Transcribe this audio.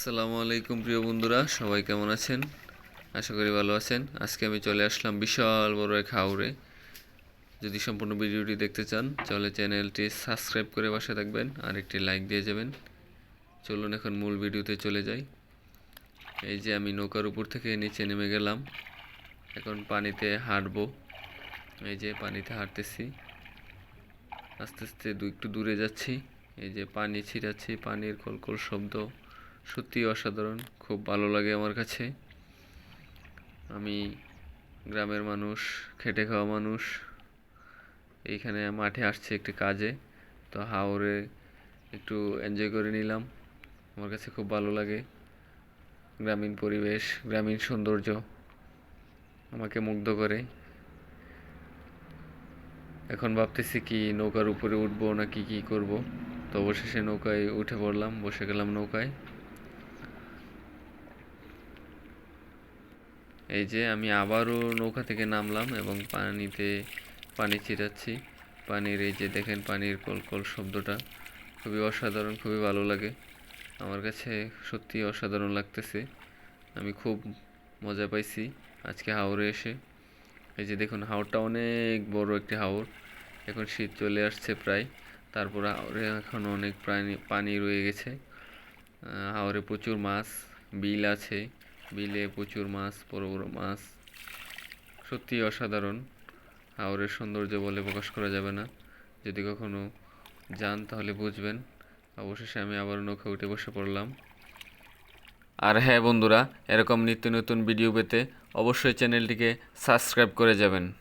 আসসালামু আলাইকুম, প্রিয় বন্ধুরা। সবাই কেমন আছেন? আশা করি ভালো আছেন। আজকে আমি চলে আসলাম বিশাল বড় এক হাওরে। যদি সম্পূর্ণ ভিডিওটি দেখতে চান, তাহলে চ্যানেলটি সাবস্ক্রাইব করে পাশে থাকবেন আর একটি লাইক দিয়ে যাবেন। চলুন এখন মূল ভিডিওতে চলে যাই। এই যে আমি নৌকার উপর থেকে নিচে নেমে গেলাম। এখন পানিতে হাঁটবো। এই যে পানিতে হাঁটতেছি। আস্তে আস্তে একটু দূরে যাচ্ছি। এই যে পানি ছিটাচ্ছি পানির কলকল শব্দ। সত্যি অসাধারণ, খুব ভালো লাগে আমার কাছে। আমি গ্রামের মানুষ, খেটে খাওয়া মানুষ। এইখানে মাঠে আসছে একটি কাজে, তো হাওরে একটু এনজয় করে নিলাম। আমার কাছে খুব ভালো লাগে। গ্রামীণ পরিবেশ, গ্রামীণ সৌন্দর্য আমাকে মুগ্ধ করে। এখন ভাবতেছি কি নৌকার উপরে উঠবো না কি কি করব? তো অবশেষে নৌকায় উঠে পড়লাম, বসে গেলাম নৌকায়। এই যে আমি আবারও নৌকা থেকে নামলাম এবং পানিতে পানি ছিটাচ্ছি পানির এই যে দেখেন পানির কলকল শব্দটা খুবই অসাধারণ, খুবই ভালো লাগে। আমার কাছে সত্যি অসাধারণ লাগতেছে। আমি খুব মজা পাইছি আজকে হাওরে এসে। এই যে দেখুন, হাওরটা অনেক বড় একটি হাওর। এখন শীত চলে আসছে প্রায়। তারপর হাওরে এখন অনেক প্রাণী, পানি রয়ে গেছে। হাওরে প্রচুর মাছ, বিল আছে। বিলে প্রচুর মাছ বড় বড় মাছ। সত্যি অসাধারণ। হাওরের সৌন্দর্য বলে প্রকাশ করা যাবে না। যদি কখনো যান তাহলে বুঝবেন। অবশেষে আমি আবার নৌকা উঠে বসে পড়লাম। আর হ্যাঁ বন্ধুরা, এরকম নিত্য নতুন ভিডিও পেতে অবশ্যই চ্যানেলটিকে সাবস্ক্রাইব করে যাবেন।